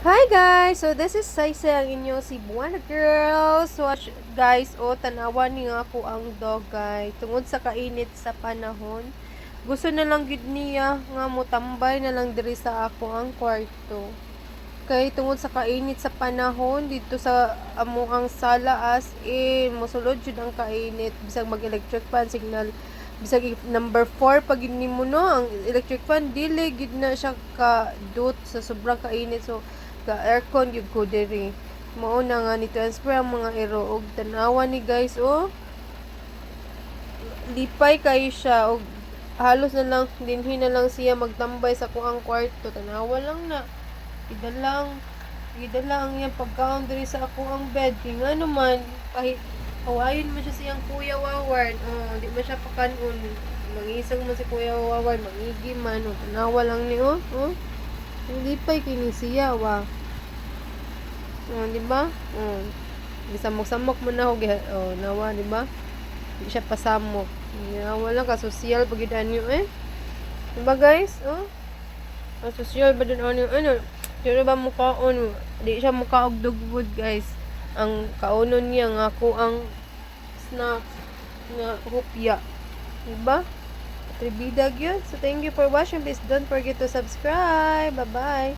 Hi guys! So this is Saise ang inyong si Buwana Girl. So guys, o tanawan niya ako ang dog guys. Tungod sa kainit sa panahon. Gusto na lang gid niya nga mo tambay na lang diri sa ako ang kwarto. Kay tungod sa kainit sa panahon dito sa amo ang sala as in mosulod jud ang kainit bisag mag electric fan signal bisag number 4 pag gid nimo no ang electric fan dili gid na siya ka dot sa sobrang kainit so ka aircon yung ko diri. Mao na nga ni transfer ang mga ero og tanawa ni guys oh lipay kayo siya og halos na lang dinhi na lang siya magtambay sa kuang kwarto. Tanawa lang na. Ida lang ida lang yang pagkaon diri sa ako ang bed. Kay nga naman kahit awayon mo siya siyang kuya Wawan oh di ba siya pakanon. Mangisang mo si kuya Wawan mangigi man oh tanawa lang ni oh oh hindi pa kini siya wa. Oh, di ba? Oh. Gisamok-samok mo na og oh, nawa, di ba? Di siya pasamok. Nawa lang ka social pag anyo eh. Di ba guys? Oh. Ang social ba din ano ano? Pero ba mukaon? Di siya mukaog dugwood guys. Ang kaunon niya nga ako ang snack nga hupya. Di ba? Tribida gyud. So thank you for watching. Please don't forget to subscribe. Bye-bye.